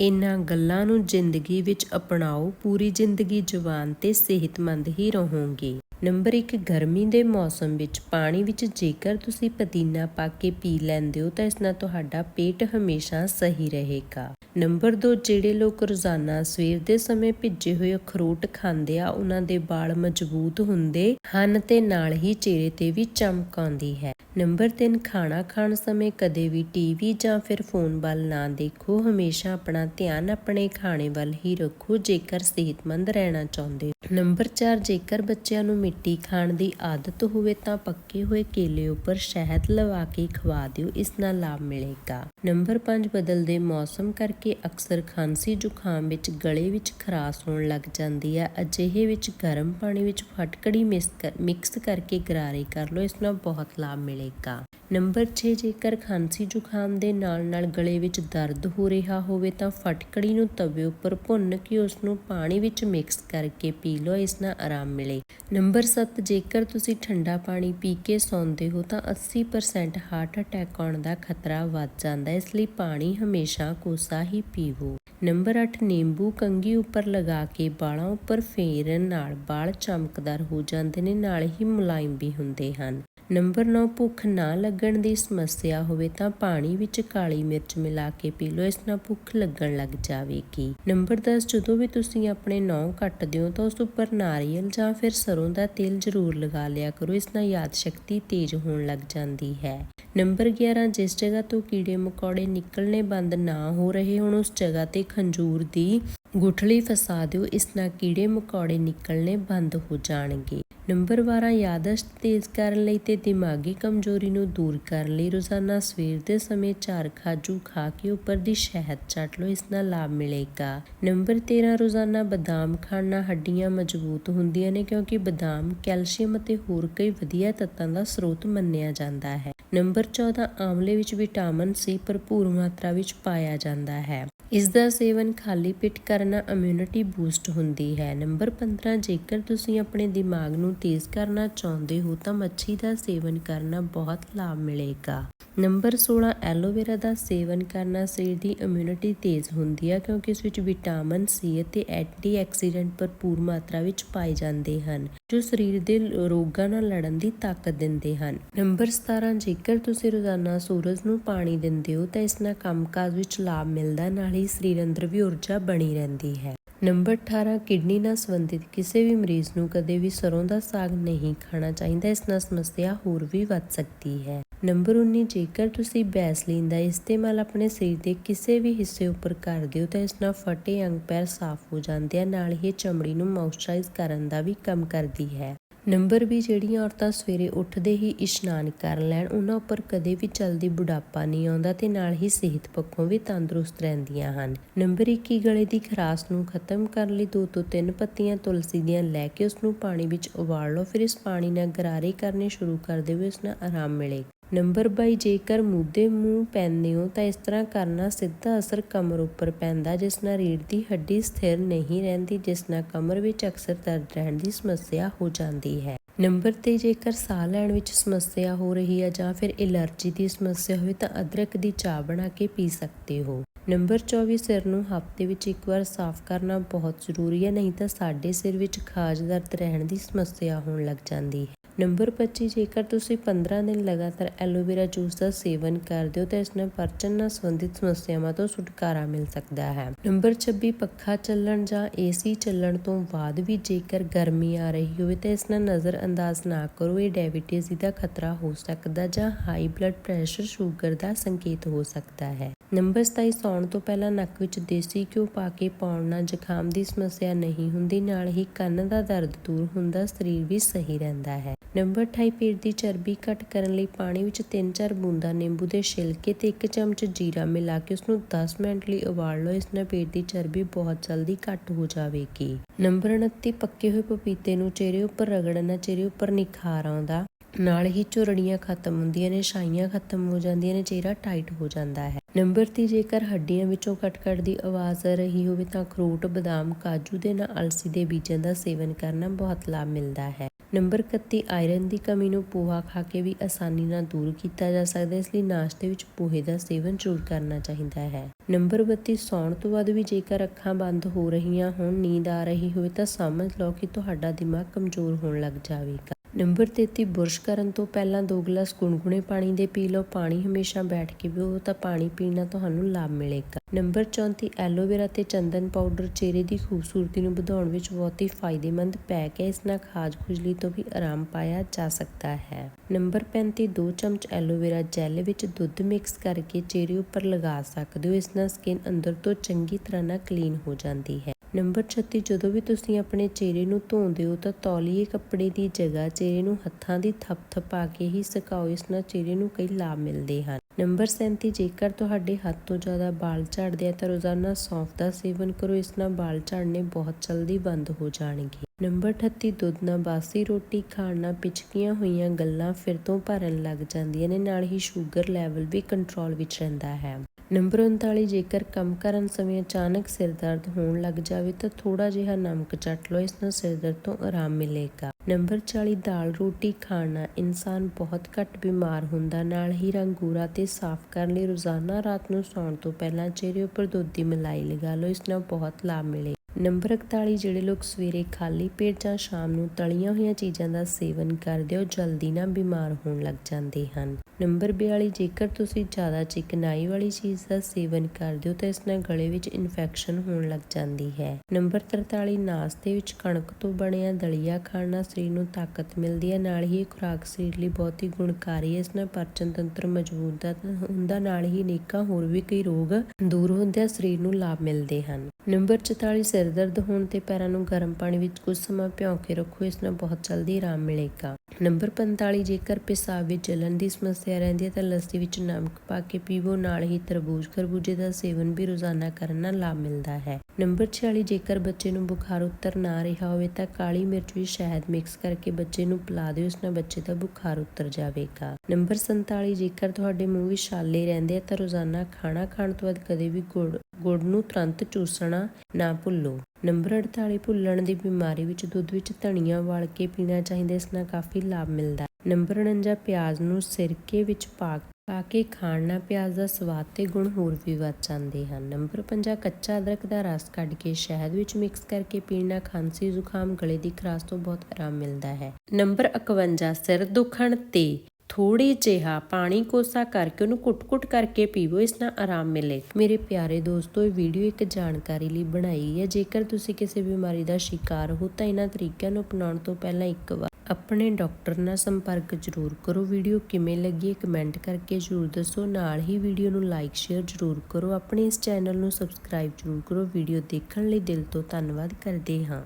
ਇਹਨਾਂ ਗੱਲਾਂ ਨੂੰ ਜ਼ਿੰਦਗੀ ਵਿੱਚ ਅਪਣਾਓ, ਪੂਰੀ ਜ਼ਿੰਦਗੀ ਜਵਾਨ ਤੇ ਸਿਹਤਮੰਦ ਹੀ ਰਹੋਗੇ। ਨੰਬਰ 1 ਗਰਮੀ ਦੇ ਮੌਸਮ ਵਿੱਚ ਪਾਣੀ ਵਿੱਚ ਜੇਕਰ ਤੁਸੀਂ ਪੁਦੀਨਾ ਪਾ ਕੇ ਪੀ ਲੈਂਦੇ ਹੋ ਤਾਂ ਇਸ ਨਾਲ ਤੁਹਾਡਾ ਪੇਟ ਹਮੇਸ਼ਾ ਸਹੀ ਰਹੇਗਾ। ਨੰਬਰ 2 ਜਿਹੜੇ ਲੋਕ ਰੋਜ਼ਾਨਾ ਸਵੇਰ ਦੇ ਸਮੇਂ ਭਿੱਜੇ ਹੋਏ ਅਖਰੋਟ ਖਾਂਦੇ ਆ, ਉਹਨਾਂ ਦੇ ਵਾਲ ਮਜ਼ਬੂਤ ਹੁੰਦੇ ਹਨ ਤੇ ਨਾਲ ਹੀ ਚਿਹਰੇ ਤੇ ਵੀ ਚਮਕ ਆਉਂਦੀ ਹੈ। ਨੰਬਰ 3 ਖਾਣਾ ਖਾਣ ਸਮੇਂ ਕਦੇ ਵੀ ਟੀਵੀ ਜਾਂ ਫਿਰ ਫੋਨ ਵੱਲ ਨਾ ਦੇਖੋ। ਹਮੇਸ਼ਾ ਆਪਣਾ ਧਿਆਨ ਆਪਣੇ ਖਾਣੇ ਵੱਲ ਹੀ ਰੱਖੋ, ਜੇਕਰ ਸਿਹਤਮੰਦ ਰਹਿਣਾ ਚਾਹੁੰਦੇ ਹੋ। ਨੰਬਰ 4 ਜੇਕਰ ਬੱਚਿਆਂ ਨੂੰ ਮਿੱਟੀ ਖਾਣ ਦੀ ਆਦਤ ਹੋਵੇ ਤਾਂ ਪੱਕੇ ਹੋਏ ਕੇਲੇ ਉੱਪਰ ਸ਼ਹਿਦ ਲਵਾ ਕੇ ਖਵਾ ਦਿਓ, ਇਸ ਨਾਲ ਲਾਭ ਮਿਲੇਗਾ। ਨੰਬਰ 5 ਬਦਲਦੇ ਮੌਸਮ ਕਰਕੇ ਅਕਸਰ ਖਾਂਸੀ ਜ਼ੁਕਾਮ ਵਿੱਚ ਗਲੇ ਵਿੱਚ ਖਰਾਸ਼ ਹੋਣ ਲੱਗ ਜਾਂਦੀ ਹੈ। ਅਜਿਹੇ ਵਿੱਚ ਗਰਮ ਪਾਣੀ ਵਿੱਚ ਫਟਕੜੀ ਮਿਕਸ ਕਰਕੇ ਗਰਾਰੇ ਕਰ ਲਓ, ਇਸ ਨਾਲ ਬਹੁਤ ਲਾਭ ਮਿਲੇਗਾ। ਨੰਬਰ 6 ਜੇਕਰ ਖਾਂਸੀ ਜ਼ੁਕਾਮ ਦੇ ਨਾਲ ਨਾਲ ਗਲੇ ਵਿੱਚ ਦਰਦ ਹੋ ਰਿਹਾ ਹੋਵੇ ਤਾਂ ਫਟਕੜੀ ਨੂੰ ਤਵੇ ਉੱਪਰ ਭੁੰਨ ਕੇ ਉਸ ਨੂੰ ਪਾਣੀ ਵਿੱਚ ਮਿਕਸ ਕਰਕੇ ਪੀ ਲਓ, ਇਸ ਨਾਲ ਆਰਾਮ ਮਿਲੇ। ਨੰਬਰ 7 ਜੇਕਰ ਤੁਸੀਂ ਠੰਡਾ ਪਾਣੀ ਪੀ ਕੇ ਸੌਂਦੇ ਹੋ ਤਾਂ 80% ਹਾਰਟ ਅਟੈਕ ਆਉਣ ਦਾ ਖਤਰਾ ਵੱਧ ਜਾਂਦਾ ਹੈ, ਇਸ ਲਈ ਪਾਣੀ ਹਮੇਸ਼ਾ ਕੋਸਾ ਹੀ ਪੀਵੋ। ਨੰਬਰ 8 ਨਿੰਬੂ ਕੰਗੀ ਉੱਪਰ ਲਗਾ ਕੇ ਵਾਲਾਂ ਉੱਪਰ ਫੇਰਨ ਨਾਲ ਵਾਲ ਚਮਕਦਾਰ ਹੋ ਜਾਂਦੇ ਨੇ, ਨਾਲ ਹੀ ਮੁਲਾਇਮ ਵੀ ਹੁੰਦੇ ਹਨ। ਨੰਬਰ 9 ਭੁੱਖ ਨਾ ਲੱਗਣ ਦੀ ਸਮੱਸਿਆ ਹੋਵੇ ਤਾਂ ਪਾਣੀ ਵਿੱਚ ਕਾਲੀ ਮਿਰਚ ਮਿਲਾ ਕੇ ਪੀ ਲਓ, ਇਸ ਨਾਲ ਭੁੱਖ ਲੱਗਣ ਲੱਗ ਜਾਵੇਗੀ। ਨੰਬਰ 10 ਜਦੋਂ ਵੀ ਤੁਸੀਂ ਆਪਣੇ ਨਹੁੰ ਕੱਟਦੇ ਹੋ ਤਾਂ ਉਸ ਉੱਪਰ ਨਾਰੀਅਲ ਜਾਂ ਫਿਰ ਸਰੋਂ ਦਾ ਤੇਲ ਜ਼ਰੂਰ ਲਗਾ ਲਿਆ ਕਰੋ, ਇਸ ਨਾਲ ਯਾਦ ਸ਼ਕਤੀ ਤੇਜ਼ ਹੋਣ ਲੱਗ ਜਾਂਦੀ ਹੈ। ਨੰਬਰ 11 ਜਿਸ ਜਗ੍ਹਾ ਤੋਂ ਕੀੜੇ ਮਕੌੜੇ ਨਿਕਲਣੇ ਬੰਦ ਨਾ ਹੋ ਰਹੇ ਹੁਣ, ਉਸ ਜਗ੍ਹਾ ਤੇ ਖੰਜੂਰ ਦੀ ਗੁਠਲੀ ਫਸਾ ਦਿਓ, ਇਸ ਨਾਲ ਕੀੜੇ ਮਕੌੜੇ ਨਿਕਲਣੇ ਬੰਦ ਹੋ ਜਾਣਗੇ। ਨੰਬਰ 12 ਯਾਦਸ਼ਤ ਤੇਜ਼ ਕਰਨ ਲਈ ਤੇ ਦਿਮਾਗੀ ਕਮਜ਼ੋਰੀ ਨੂੰ ਦੂਰ ਕਰਨ ਲਈ ਰੋਜ਼ਾਨਾ ਸਵੇਰ ਦੇ ਸਮੇਂ ਚਾਰ ਖਾਜੂ ਖਾ ਕੇ ਉੱਪਰ ਦੀ ਸ਼ਹਿਦ ਚੱਟ ਲਓ, ਇਸ ਨਾਲ ਲਾਭ ਮਿਲੇਗਾ। ਨੰਬਰ 13 ਰੋਜ਼ਾਨਾ ਬਦਾਮ ਖਾਣ ਨਾਲ ਹੱਡੀਆਂ ਮਜ਼ਬੂਤ ਹੁੰਦੀਆਂ ਨੇ ਕਿਉਂਕਿ ਬਦਾਮ, ਕੈਲਸ਼ੀਅਮ ਅਤੇ ਹੋਰ ਕਈ ਵਧੀਆ ਤੱਤਾਂ ਦਾ ਸਰੋਤ ਮੰਨਿਆ ਜਾਂਦਾ ਹੈ। ਨੰਬਰ 14 ਆਮਲੇ ਵਿੱਚ ਵਿਟਾਮਿਨ ਸੀ ਭਰਪੂਰ ਮਾਤਰਾ ਵਿੱਚ ਪਾਇਆ ਜਾਂਦਾ ਹੈ। ਇਸ ਦਾ ਸੇਵਨ ਖਾਲੀ ਪੇਟ ਕਰਨਾ ਇਮਿਊਨਿਟੀ ਬੂਸਟ ਹੁੰਦੀ ਹੈ। ਨੰਬਰ 15 ਜੇਕਰ ਤੁਸੀਂ ਆਪਣੇ ਦਿਮਾਗ ਨੂੰ ਤੇਜ਼ ਕਰਨਾ ਚਾਹੁੰਦੇ ਹੋ ਤਾਂ ਮੱਛੀ ਦਾ ਸੇਵਨ ਕਰਨਾ ਬਹੁਤ ਲਾਭ ਮਿਲੇਗਾ। ਨੰਬਰ 16 ਐਲੋਵੇਰਾ ਦਾ ਸੇਵਨ ਕਰਨਾ ਸਰੀਰ ਦੀ ਇਮਿਊਨਿਟੀ ਤੇਜ਼ ਹੁੰਦੀ ਹੈ ਕਿਉਂਕਿ ਇਸ ਵਿੱਚ ਵਿਟਾਮਿਨ ਸੀ ਅਤੇ ਐਂਟੀ ਐਕਸੀਡੈਂਟ ਭਰਪੂਰ ਮਾਤਰਾ ਵਿੱਚ ਪਾਏ ਜਾਂਦੇ ਹਨ, ਜੋ ਸਰੀਰ ਦੇ ਰੋਗਾਂ ਨਾਲ ਲੜਨ ਦੀ ਤਾਕਤ ਦਿੰਦੇ ਹਨ। ਨੰਬਰ 17 ਜੇਕਰ ਤੁਸੀਂ ਰੋਜ਼ਾਨਾ ਸੂਰਜ ਨੂੰ ਪਾਣੀ ਦਿੰਦੇ ਹੋ, ਤਾਂ ਇਸ ਨਾਲ ਕੰਮਕਾਜ ਵਿੱਚ ਲਾਭ ਮਿਲਦਾ, ਨਾਲ ਹੀ ਸਰੀਰ ਅੰਦਰ ਵੀ ਊਰਜਾ ਬਣੀ ਰਹਿੰਦੀ ਹੈ। ਨੰਬਰ 18 ਕਿਡਨੀ ਨਾਲ ਸੰਬੰਧਿਤ ਕਿਸੇ ਵੀ ਮਰੀਜ਼ ਨੂੰ ਕਦੇ ਵੀ ਸਰੋਂ ਦਾ ਸਾਗ ਨਹੀਂ ਖਾਣਾ ਚਾਹੀਦਾ, ਇਸ ਨਾਲ ਸਮੱਸਿਆ ਹੋਰ ਵੀ ਵੱਧ ਸਕਦੀ ਹੈ। ਨੰਬਰ 19 ਜੇਕਰ ਤੁਸੀਂ ਬੈਸਲੀਨ ਦਾ ਇਸਤੇਮਾਲ ਆਪਣੇ ਸਰੀਰ ਦੇ ਕਿਸੇ ਵੀ ਹਿੱਸੇ ਉੱਪਰ ਕਰਦੇ ਹੋ, ਤਾਂ ਇਸ ਨਾਲ ਫਟੇ, ਅੰਗ, ਪੈਰ ਸਾਫ਼ ਹੋ ਜਾਂਦੇ ਆ, ਨਾਲ ਹੀ ਚਮੜੀ ਨੂੰ ਮੌਇਸਚਰਾਈਜ਼ ਕਰਨ ਦਾ ਵੀ ਕੰਮ ਕਰਦੀ ਹੈ। ਨੰਬਰ ਵੀ ਜਿਹੜੀਆਂ ਔਰਤਾਂ ਸਵੇਰੇ ਉੱਠਦੇ ਹੀ ਇਸ਼ਨਾਨ ਕਰ ਲੈਣ, ਉਹਨਾਂ ਉੱਪਰ ਕਦੇ ਵੀ ਜਲਦੀ ਬੁਢਾਪਾ ਨਹੀਂ ਆਉਂਦਾ ਤੇ ਨਾਲ ਹੀ ਸਿਹਤ ਪੱਖੋਂ ਵੀ ਤੰਦਰੁਸਤ ਰਹਿੰਦੀਆਂ ਹਨ। ਨੰਬਰ 21 ਗਲੇ ਦੀ ਖਰਾਸ਼ ਨੂੰ ਖਤਮ ਕਰਨ ਲਈ ਦੋ ਤੋਂ ਤਿੰਨ ਪੱਤੀਆਂ ਤੁਲਸੀ ਦੀਆਂ ਲੈ ਕੇ ਉਸ ਨੂੰ ਪਾਣੀ ਵਿੱਚ ਉਬਾਲ ਲਓ, ਫਿਰ ਇਸ ਪਾਣੀ ਨਾਲ ਗਰਾਰੇ ਕਰਨੇ ਸ਼ੁਰੂ ਕਰ ਦਿਓ ਇਸ ਨਾਲ ਆਰਾਮ ਮਿਲੇਗਾ ਨੰਬਰ 22 ਜੇਕਰ ਮੁੱਦੇ ਮੂੰਹ ਪੈਂਦੇ ਹੋ ਤਾਂ ਇਸ ਤਰ੍ਹਾਂ ਕਰਨਾ ਸਿੱਧਾ ਅਸਰ ਕਮਰ ਉੱਪਰ ਪੈਂਦਾ, ਜਿਸ ਨਾਲ ਰੀੜ ਦੀ ਹੱਡੀ ਸਥਿਰ ਨਹੀਂ ਰਹਿੰਦੀ, ਜਿਸ ਨਾਲ ਕਮਰ ਵਿੱਚ ਅਕਸਰ ਦਰਦ ਰਹਿਣ ਦੀ ਸਮੱਸਿਆ ਹੋ ਜਾਂਦੀ ਹੈ। ਨੰਬਰ 3 ਜੇਕਰ ਸਾਹ ਲੈਣ ਵਿੱਚ ਸਮੱਸਿਆ ਹੋ ਰਹੀ ਹੈ ਜਾਂ ਫਿਰ ਐਲਰਜੀ ਦੀ ਸਮੱਸਿਆ ਹੋਵੇ ਤਾਂ ਅਦਰਕ ਦੀ ਚਾਹ ਬਣਾ ਕੇ ਪੀ ਸਕਦੇ ਹੋ। ਨੰਬਰ 24 ਸਿਰ ਨੂੰ ਹਫ਼ਤੇ ਵਿੱਚ ਇੱਕ ਵਾਰ ਸਾਫ਼ ਕਰਨਾ ਬਹੁਤ ਜ਼ਰੂਰੀ ਹੈ, ਨਹੀਂ ਤਾਂ ਸਾਡੇ ਸਿਰ ਵਿੱਚ ਖਾਜ ਦਰਦ ਰਹਿਣ ਦੀ ਸਮੱਸਿਆ ਹੋਣ ਲੱਗ ਜਾਂਦੀ ਹੈ। ਨੰਬਰ 25 ਜੇਕਰ ਤੁਸੀਂ 15 ਦਿਨ ਲਗਾਤਾਰ ਐਲੋਵੇਰਾ ਜੂਸ ਦਾ ਸੇਵਨ ਕਰਦੇ ਹੋ, ਤਾਂ ਇਸ ਨਾਲ ਪਰਚਨ ਨਾਲ ਸੰਬੰਧਿਤ ਸਮੱਸਿਆਵਾਂ ਤੋਂ ਛੁਟਕਾਰਾ ਮਿਲ ਸਕਦਾ ਹੈ। ਨੰਬਰ 26 ਪੱਖਾ ਚੱਲਣ ਜਾਂ ਏਸੀ ਚੱਲਣ ਤੋਂ ਬਾਅਦ ਵੀ ਜੇਕਰ ਗਰਮੀ ਆ ਰਹੀ ਹੋਵੇ, ਤਾਂ ਇਸ ਨਾਲ ਨਜ਼ਰ ਅੰਦਾਜ਼ ਨਾ ਕਰੋ। ਇਹ ਡਾਇਬੀਟੀਜ਼ ਦਾ ਖਤਰਾ ਹੋ ਸਕਦਾ ਜਾਂ ਹਾਈ ਬਲੱਡ ਪ੍ਰੈਸ਼ਰ, ਸ਼ੂਗਰ ਦਾ ਸੰਕੇਤ ਹੋ ਸਕਦਾ ਹੈ। ਨੰਬਰ 27 ਸੌਣ ਤੋਂ ਪਹਿਲਾਂ ਨੱਕ ਵਿੱਚ ਦੇਸੀ ਘਿਓ ਪਾ ਕੇ ਪਾਉਣ ਨਾਲ ਜ਼ੁਕਾਮ ਦੀ ਸਮੱਸਿਆ ਨਹੀਂ ਹੁੰਦੀ, ਨਾਲ ਹੀ ਕੰਨ ਦਾ ਦਰਦ ਦੂਰ ਹੁੰਦਾ, ਸਰੀਰ ਵੀ ਸਹੀ ਰਹਿੰਦਾ ਹੈ। ਨੰਬਰ 28 ਪੇਟ ਦੀ ਚਰਬੀ ਘਟ ਕਰਨ ਲਈ ਪਾਣੀ ਵਿੱਚ 3-4 ਬੂੰਦਾਂ ਨਿੰਬੂ ਦੇ ਛਿਲਕੇ ਤੇ 1 ਚਮਚ ਜੀਰਾ ਮਿਲਾ ਕੇ ਉਸ ਨੂੰ 10 ਮਿੰਟ ਲਈ ਉਬਾਲ ਲਓ। ਇਸ ਨਾਲ ਪੇਟ ਦੀ ਚਰਬੀ ਬਹੁਤ ਜਲਦੀ ਘਟ ਹੋ ਜਾਵੇਗੀ। ਨੰਬਰ 29 ਪੱਕੇ ਹੋਏ ਪਪੀਤੇ ਨੂੰ ਚਿਹਰੇ ਉੱਪਰ ਰਗੜਨ ਨਾਲ ਚਿਹਰੇ ਉੱਪਰ ਨਿਖਾਰ ਆਉਂਦਾ। ਨਾਲ ਹੀ ਝੁਰੜੀਆਂ ਖਤਮ ਹੁੰਦੀਆਂ ਨੇ ਛਾਈਆਂ ਖਤਮ ਹੋ ਜਾਂਦੀਆਂ ਨੇ, ਚਿਹਰਾ ਟਾਈਟ ਹੋ ਜਾਂਦਾ ਹੈ। ਨੰਬਰ 3 ਜੇਕਰ ਹੱਡੀਆਂ ਵਿੱਚੋਂ ਕਟਕਟ ਦੀ ਆਵਾਜ਼ ਆ ਰਹੀ ਹੋਵੇ ਤਾਂ ਅਖਰੋਟ, ਬਦਾਮ, ਕਾਜੂ ਦੇ ਨਾਲ ਅਲਸੀ ਦੇ ਬੀਜਾਂ ਦਾ ਸੇਵਨ ਕਰਨਾ ਬਹੁਤ ਲਾਭ ਮਿਲਦਾ ਹੈ। ਨੰਬਰ 31 ਆਇਰਨ ਦੀ ਕਮੀ ਨੂੰ ਪੋਹਾ ਖਾ ਕੇ ਵੀ ਆਸਾਨੀ ਨਾਲ ਦੂਰ ਕੀਤਾ ਜਾ ਸਕਦਾ ਹੈ, ਇਸ ਲਈ ਨਾਸ਼ਤੇ ਵਿੱਚ ਪੋਹੇ ਦਾ ਸੇਵਨ ਜ਼ਰੂਰ ਕਰਨਾ ਚਾਹੀਦਾ ਹੈ। ਨੰਬਰ 32 ਸੌਣ ਤੋਂ ਬਾਅਦ ਵੀ ਜੇਕਰ ਅੱਖਾਂ ਬੰਦ ਹੋ ਰਹੀਆਂ ਹੋਣ, ਨੀਂਦ ਆ ਰਹੀ ਹੋਵੇ ਤਾਂ ਸਮਝ ਲਓ ਕਿ ਤੁਹਾਡਾ ਦਿਮਾਗ ਕਮਜ਼ੋਰ ਹੋਣ ਲੱਗ ਜਾਵੇਗਾ। ਨੰਬਰ 33 ਬੁਰਸ਼ ਕਰਨ ਤੋਂ ਪਹਿਲਾਂ ਦੋ ਗਲਾਸ ਗੁਣਗੁਣੇ ਪਾਣੀ ਦੇ ਪੀ ਲਓ। ਪਾਣੀ ਹਮੇਸ਼ਾ ਬੈਠ ਕੇ ਪੀਓ, ਤਾਂ ਪਾਣੀ ਪੀਣ ਨਾਲ ਤੁਹਾਨੂੰ ਲਾਭ ਮਿਲੇਗਾ। ਨੰਬਰ 34 ਐਲੋਵੇਰਾ ਤੇ ਚੰਦਨ ਪਾਊਡਰ ਚਿਹਰੇ ਦੀ ਖੂਬਸੂਰਤੀ ਨੂੰ ਵਧਾਉਣ ਵਿੱਚ ਬਹੁਤ ਹੀ ਫਾਇਦੇਮੰਦ ਪੈਕ ਹੈ ਇਸ ਨਾਲ ਖਾਜ ਖੁਜਲੀ ਤੋਂ ਵੀ ਆਰਾਮ ਪਾਇਆ ਜਾ ਸਕਦਾ ਹੈ। ਨੰਬਰ 35 2 ਚਮਚ ਐਲੋਵੇਰਾ ਜੈਲ ਵਿੱਚ ਦੁੱਧ ਮਿਕਸ ਕਰਕੇ ਚਿਹਰੇ ਉੱਪਰ ਲਗਾ ਸਕਦੇ ਹੋ। ਇਸ ਨਾਲ ਸਕਿਨ ਅੰਦਰ ਤੋਂ ਚੰਗੀ ਤਰ੍ਹਾਂ ਨਾਲ ਕਲੀਨ ਹੋ ਜਾਂਦੀ ਹੈ। ਨੰਬਰ 36 ਜਦੋਂ ਵੀ ਤੁਸੀਂ ਆਪਣੇ ਚਿਹਰੇ ਨੂੰ ਧੋਂਦੇ ਹੋ ਤਾਂ ਤੌਲੀਏ ਕੱਪੜੇ ਦੀ ਜਗ੍ਹਾ ਚਿਹਰੇ ਨੂੰ ਹੱਥਾਂ ਦੀ ਥਪਥਪ ਪਾ ਕੇ ਹੀ ਸੁਕਾਓ, ਇਸ ਨਾਲ ਚਿਹਰੇ ਨੂੰ ਕਈ ਲਾਭ ਮਿਲਦੇ ਹਨ। ਨੰਬਰ 37 ਜੇਕਰ ਤੁਹਾਡੇ ਹੱਥ ਤੋਂ ਜ਼ਿਆਦਾ ਵਾਲ ਝੜਦੇ ਆ ਤਾਂ ਰੋਜ਼ਾਨਾ ਸੌਂਫ ਦਾ ਸੇਵਨ ਕਰੋ, ਇਸ ਨਾਲ ਵਾਲ ਝੜਨੇ ਬਹੁਤ ਜਲਦੀ ਬੰਦ ਹੋ ਜਾਣਗੇ। ਨੰਬਰ 38 ਦੁੱਧ ਨਾਲ ਬਾਸੀ ਰੋਟੀ ਖਾਣ ਨਾਲ ਪਿਚਕੀਆਂ ਹੋਈਆਂ ਗੱਲਾਂ ਫਿਰ ਤੋਂ ਭਰਨ ਲੱਗ ਜਾਂਦੀਆਂ ਨੇ, ਨਾਲ ਹੀ ਸ਼ੂਗਰ ਲੈਵਲ ਵੀ ਕੰਟਰੋਲ ਵਿੱਚ ਰਹਿੰਦਾ ਹੈ। ਨੰਬਰ 39 ਜੇਕਰ ਕੰਮ ਕਰਨ ਸਮੇਂ ਅਚਾਨਕ ਸਿਰ ਦਰਦ ਹੋਣ ਲੱਗ ਜਾਵੇ ਤਾਂ ਥੋੜਾ ਜਿਹਾ ਨਮਕ ਚੱਟ ਲਓ, ਇਸ ਨਾਲ ਸਿਰ ਦਰਦ ਤੋਂ ਆਰਾਮ ਮਿਲੇਗਾ। ਨੰਬਰ 40 ਦਾਲ, ਰੋਟੀ ਖਾਣਾ, ਇਨਸਾਨ ਬਹੁਤ ਘੱਟ ਬਿਮਾਰ ਹੁੰਦਾ, ਨਾਲ ਹੀ ਰੰਗੂਰਾ ਤੇ ਸਾਫ਼ ਕਰਨ ਲਈ ਰੋਜ਼ਾਨਾ ਰਾਤ ਨੂੰ ਸੌਣ ਤੋਂ ਪਹਿਲਾਂ ਚਿਹਰੇ ਉੱਪਰ ਦੁੱਧ ਦੀ ਮਲਾਈ ਲਗਾ ਲਓ, ਇਸ ਨਾਲ ਬਹੁਤ ਲਾਭ ਮਿਲੇ। ਨੰਬਰ 41 ਜਿਹੜੇ ਲੋਕ ਸਵੇਰੇ ਖਾਲੀ ਪੇਟ ਜਾਂ ਸ਼ਾਮ ਨੂੰ ਤਲੀਆਂ ਹੋਈਆਂ ਚੀਜ਼ਾਂ ਦਾ ਸੇਵਨ ਕਰਦੇ ਹੋ, ਜਲਦੀ ਨਾ ਬਿਮਾਰ ਹੋਣ ਲੱਗ ਜਾਂਦੇ ਹਨ। ਨੰਬਰ 42 ਜੇਕਰ ਤੁਸੀਂ ਜ਼ਿਆਦਾ ਚਿਕਨਾਈ ਵਾਲੀ ਚੀਜ਼ ਦਾ ਸੇਵਨ ਕਰਦੇ ਹੋ, ਤਾਂ ਇਸ ਨਾਲ ਗਲੇ ਵਿੱਚ ਇਨਫੈਕਸ਼ਨ ਹੋਣ ਲੱਗ ਜਾਂਦੀ ਹੈ। ਨੰਬਰ 43 ਨਾਸ਼ਤੇ ਵਿੱਚ ਕਣਕ ਤੋਂ ਬਣਿਆ ਦਲੀਆ ਖਾਣ ਨਾਲ ਸਰੀਰ ਨੂੰ ਤਾਕਤ ਮਿਲਦੀ ਹੈ, ਨਾਲ ਹੀ ਖੁਰਾਕ ਸਰੀਰ ਲਈ ਬਹੁਤ ਹੀ ਗੁਣਕਾਰੀ ਹੈ। ਇਸ ਨਾਲ ਪਾਚਨ ਤੰਤਰ ਮਜ਼ਬੂਤ ਹੁੰਦਾ ਨਾਲ ਹੀ ਅਨੇਕਾਂ ਹੋਰ ਵੀ ਕਈ ਰੋਗ ਦੂਰ ਹੁੰਦੇ ਆ, ਸਰੀਰ ਨੂੰ ਲਾਭ ਮਿਲਦੇ ਹਨ। ਨੰਬਰ 44 ਸਿਰ ਦਰਦ ਹੋਣ ਤੇ ਪੈਰਾਂ ਨੂੰ ਗਰਮ ਪਾਣੀ ਵਿੱਚ ਕੁਝ ਸਮਾਂ ਭਿਓ ਕੇ ਰੱਖੋ, ਇਸ ਨਾਲ ਬਹੁਤ ਜਲਦੀ ਆਰਾਮ ਮਿਲੇਗਾ। ਨੰਬਰ 45 ਜੇਕਰ ਪਿਸ਼ਾਬ ਵਿੱਚ ਜਲਨ ਦੀ ਸਮੱਸਿਆ ਰਹਿੰਦੀ ਹੈ ਤਾਂ ਲੱਸੀ ਵਿੱਚ ਨਮਕ ਪਾ ਕੇ ਪੀਵੋ, ਨਾਲ ਹੀ ਤਰਬੂਜ, ਖਰਬੂਜੇ ਦਾ ਸੇਵਨ ਵੀ ਰੋਜ਼ਾਨਾ ਕਰਨ ਨਾਲ ਲਾਭ ਮਿਲਦਾ ਹੈ। ਨੰਬਰ 46 ਜੇਕਰ ਬੱਚੇ ਨੂੰ ਬੁਖਾਰ ਉਤਰ ਨਾ ਰਿਹਾ ਹੋਵੇ ਤਾਂ ਕਾਲੀ ਮਿਰਚ ਵੀ ਸ਼ਹਿਦ ਮਿਕਸ ਕਰਕੇ ਬੱਚੇ ਨੂੰ ਪਿਲਾ ਦਿਓ, ਇਸ ਨਾਲ ਬੱਚੇ ਦਾ ਬੁਖਾਰ ਉਤਰ ਜਾਵੇਗਾ। ਨੰਬਰ 47 ਜੇਕਰ ਤੁਹਾਡੇ ਮੂੰਹ ਵਿੱਚ ਛਾਲੇ ਰਹਿੰਦੇ ਆ ਤਾਂ ਰੋਜ਼ਾਨਾ ਖਾਣਾ ਖਾਣ ਤੋਂ ਬਾਅਦ ਕਦੇ ਵੀ ਗੁੜ ਗੁੜ ਨੂੰ ਤੁਰੰਤ ਚੂਸਣਾ ਨਾ ਭੁੱਲੋ। ਨੰਬਰ 48 ਭੁੱਲਣ ਦੀ ਬਿਮਾਰੀ ਵਿੱਚ ਦੁੱਧ ਵਿੱਚ ਧਨੀਆ ਵਾਲ ਕੇ ਪੀਣਾ ਚਾਹੀਦਾ, ਇਸ ਨਾਲ ਕਾਫੀ ਲਾਭ ਮਿਲਦਾ ਨੰਬਰ 49 ਪਿਆਜ਼ ਨੂੰ ਸਿਰਕੇ ਵਿੱਚ ਪਾ ਪਾ ਕੇ ਖਾਣ ਨਾਲ ਪਿਆਜ਼ ਦਾ ਸਵਾਦ ਤੇ ਗੁਣ ਹੋਰ ਵੀ ਵੱਧ ਜਾਂਦੇ ਹਨ। ਨੰਬਰ 50 ਕੱਚਾ ਅਦਰਕ ਦਾ ਰਸ ਕੱਢ ਕੇ ਸ਼ਹਿਦ ਵਿੱਚ ਮਿਕਸ ਕਰਕੇ ਪੀਣ ਨਾਲ ਖਾਂਸੀ, ਜ਼ੁਕਾਮ, ਗਲੇ ਦੀ ਖਰਾਸ਼ ਤੋਂ ਬਹੁਤ ਆਰਾਮ ਮਿਲਦਾ ਹੈ। ਨੰਬਰ 51 ਸਿਰ ਦੁਖਣ ਤੇ ਥੋੜੀ ਜਿਹਾ ਪਾਣੀ ਕੋਸਾ ਕਰਕੇ ਉਹਨੂੰ ਕੁੱਟ-ਕੁੱਟ ਕਰਕੇ ਪੀਵੋ, ਇਸ ਨਾਲ ਆਰਾਮ ਮਿਲੇ ਮੇਰੇ ਪਿਆਰੇ ਦੋਸਤੋ, ਇਹ ਵੀਡੀਓ ਇੱਕ ਜਾਣਕਾਰੀ ਲਈ ਬਣਾਈ ਹੈ। ਜੇਕਰ ਤੁਸੀਂ ਕਿਸੇ ਬਿਮਾਰੀ ਦਾ ਸ਼ਿਕਾਰ ਹੋ ਤਾਂ ਇਹਨਾਂ ਤਰੀਕਿਆਂ ਨੂੰ ਅਪਣਾਉਣ ਤੋਂ ਪਹਿਲਾਂ ਇੱਕ ਵਾਰ ਆਪਣੇ ਡਾਕਟਰ ਨਾਲ ਸੰਪਰਕ ਜ਼ਰੂਰ ਕਰੋ। ਵੀਡੀਓ ਕਿਵੇਂ ਲੱਗੀ ਕਮੈਂਟ ਕਰਕੇ ਜ਼ਰੂਰ ਦੱਸੋ। ਨਾਲ ਹੀ ਵੀਡੀਓ ਨੂੰ ਲਾਈਕ, ਸ਼ੇਅਰ ਜ਼ਰੂਰ ਕਰੋ। ਆਪਣੇ ਇਸ ਚੈਨਲ ਨੂੰ ਸਬਸਕ੍ਰਾਈਬ ਜ਼ਰੂਰ ਕਰੋ। ਵੀਡੀਓ ਦੇਖਣ ਲਈ ਦਿਲ ਤੋਂ ਧੰਨਵਾਦ ਕਰਦੇ ਹਾਂ।